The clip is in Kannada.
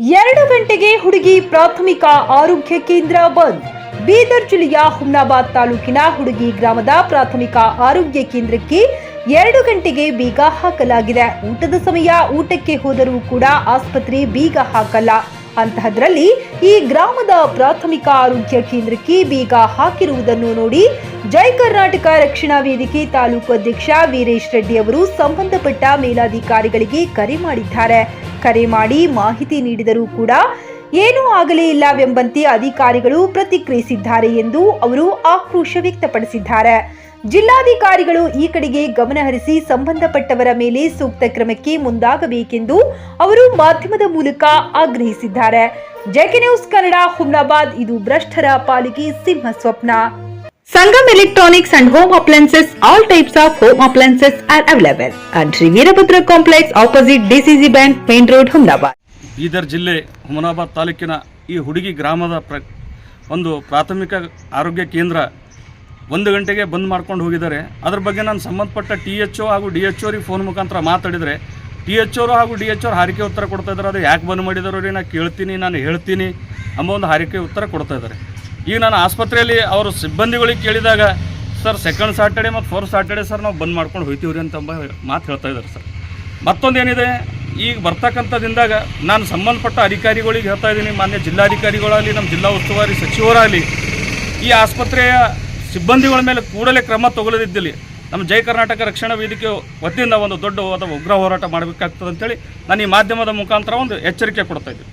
ಎರಡು ಗಂಟೆಗೆ ಹುಡುಗಿ ಪ್ರಾಥಮಿಕ ಆರೋಗ್ಯ ಕೇಂದ್ರ ಬಂದ್. ಬೀದರ್ ಜಿಲ್ಲೆಯ ಹುಮ್ನಾಬಾದ್ ತಾಲೂಕಿನ ಹುಡುಗಿ ಗ್ರಾಮದ ಪ್ರಾಥಮಿಕ ಆರೋಗ್ಯ ಕೇಂದ್ರಕ್ಕೆ ಎರಡು ಗಂಟೆಗೆ ಬೀಗ ಹಾಕಲಾಗಿದೆ. ಊಟದ ಸಮಯ ಊಟಕ್ಕೆ ಹೋದರೂ ಕೂಡ ಆಸ್ಪತ್ರೆ ಬೀಗ ಹಾಕಲ್ಲ. ಅಂತಹದ್ರಲ್ಲಿ ಈ ಗ್ರಾಮದ ಪ್ರಾಥಮಿಕ ಆರೋಗ್ಯ ಕೇಂದ್ರಕ್ಕೆ ಬೀಗ ಹಾಕಿರುವುದನ್ನು ನೋಡಿ ಜೈ ಕರ್ನಾಟಕ ರಕ್ಷಣಾ ವೇದಿಕೆ ತಾಲೂಕು ಅಧ್ಯಕ್ಷ ವೀರೇಶ್ ರೆಡ್ಡಿ ಅವರು ಸಂಬಂಧಪಟ್ಟ ಮೇಲಾಧಿಕಾರಿಗಳಿಗೆ ಕರೆ ಮಾಡಿದ್ದಾರೆ. ಕರೆ ಮಾಡಿ ಮಾಹಿತಿ ನೀಡಿದರೂ ಕೂಡ ಏನೂ ಆಗಲೇ ಇಲ್ಲವೆಂಬಂತೆ ಅಧಿಕಾರಿಗಳು ಪ್ರತಿಕ್ರಿಯಿಸಿದ್ದಾರೆ ಎಂದು ಅವರು ಆಕ್ರೋಶ ವ್ಯಕ್ತಪಡಿಸಿದ್ದಾರೆ. ಜಿಲ್ಲಾಧಿಕಾರಿಗಳು ಈ ಕಡೆಗೆ ಗಮನಹರಿಸಿ ಸಂಬಂಧಪಟ್ಟವರ ಮೇಲೆ ಸೂಕ್ತ ಕ್ರಮಕ್ಕೆ ಮುಂದಾಗಬೇಕೆಂದು ಅವರು ಮಾಧ್ಯಮದ ಮೂಲಕ ಆಗ್ರಹಿಸಿದ್ದಾರೆ. ಜೆಕೆ ನ್ಯೂಸ್ ಕನ್ನಡ, ಹುಮ್ನಾಬಾದ್, ಇದು ಭ್ರಷ್ಟರ ಪಾಲಿಗೆ ಸಿಂಹ ಸ್ವಪ್ನ. Sangam electronics and home appliances, all types of home appliances are available. And Shri Veerabhadra complex opposite DCC bank, main road, Humnabad. Bidar ಜಿಲ್ಲೆ, ಹುಮನಾಬಾದ್ ತಾಲೂಕಿನ ಈ ಹುಡುಗಿ ಗ್ರಾಮದ ಒಂದು ಪ್ರಾಥಮಿಕ ಆರೋಗ್ಯ ಕೇಂದ್ರ ಒಂದು ಗಂಟೆಗೆ ಬಂದ್ ಮಾಡ್ಕೊಂಡು ಹೋಗಿದ್ದಾರೆ. ಅದ್ರ ಬಗ್ಗೆ ನಾನು ಸಂಬಂಧಪಟ್ಟ ಟಿ ಎಚ್ ಒ ಹಾಗೂ ಡಿ ಎಚ್ ಓರಿಗೆ ಫೋನ್ ಮುಖಾಂತರ ಮಾತಾಡಿದರೆ, ಟಿ ಎಚ್ ಓರು ಹಾಗೂ ಡಿ ಎಚ್ ಒರು ಹಾರಿಕೆ ಉತ್ತರ ಕೊಡ್ತಾ ಇದ್ದಾರೆ. ಅದು ಯಾಕೆ ಬಂದ್ ಮಾಡಿದಾರೋ ರೀ ನಾನು ಕೇಳ್ತೀನಿ, ನಾನು ಹೇಳ್ತೀನಿ ಅಂಬ ಒಂದು ಹಾರಿಕೆ ಉತ್ತರ ಕೊಡ್ತಾ ಇದ್ದಾರೆ. ಈಗ ನಾನು ಆಸ್ಪತ್ರೆಯಲ್ಲಿ ಅವರು ಸಿಬ್ಬಂದಿಗಳಿಗೆ ಕೇಳಿದಾಗ, ಸರ್ ಸೆಕೆಂಡ್ ಸಾಟರ್ಡೆ ಮತ್ತು ಫೋರ್ತ್ ಸಾಟರ್ಡೆ ಸರ್, ನಾವು ಬಂದ್ ಮಾಡ್ಕೊಂಡು ಹೋಯ್ತೀವಿ ಅಂತ ಅಂತಂಬ ಮಾತು ಹೇಳ್ತಾ ಇದ್ದಾರೆ ಸರ್. ಮತ್ತೊಂದೇನಿದೆ ಈಗ ಬರ್ತಕ್ಕಂಥದ್ದಿಂದಾಗ ನಾನು ಸಂಬಂಧಪಟ್ಟ ಅಧಿಕಾರಿಗಳಿಗೆ ಹೇಳ್ತಾ ಇದ್ದೀನಿ, ಮಾನ್ಯ ಜಿಲ್ಲಾಧಿಕಾರಿಗಳಾಗಲಿ, ನಮ್ಮ ಜಿಲ್ಲಾ ಉಸ್ತುವಾರಿ ಸಚಿವರಾಗಲಿ, ಈ ಆಸ್ಪತ್ರೆಯ ಸಿಬ್ಬಂದಿಗಳ ಮೇಲೆ ಕೂಡಲೇ ಕ್ರಮ ತಗೊಳ್ಳದಿದ್ದಲ್ಲಿ ನಮ್ಮ ಜೈ ಕರ್ನಾಟಕ ರಕ್ಷಣಾ ವೇದಿಕೆ ವತಿಯಿಂದ ಒಂದು ದೊಡ್ಡವಾದ ಉಗ್ರ ಹೋರಾಟ ಮಾಡಬೇಕಾಗ್ತದೆ ಅಂತೇಳಿ ನಾನು ಈ ಮಾಧ್ಯಮದ ಮುಖಾಂತರ ಒಂದು ಎಚ್ಚರಿಕೆ ಕೊಡ್ತಾ ಇದ್ದೀನಿ.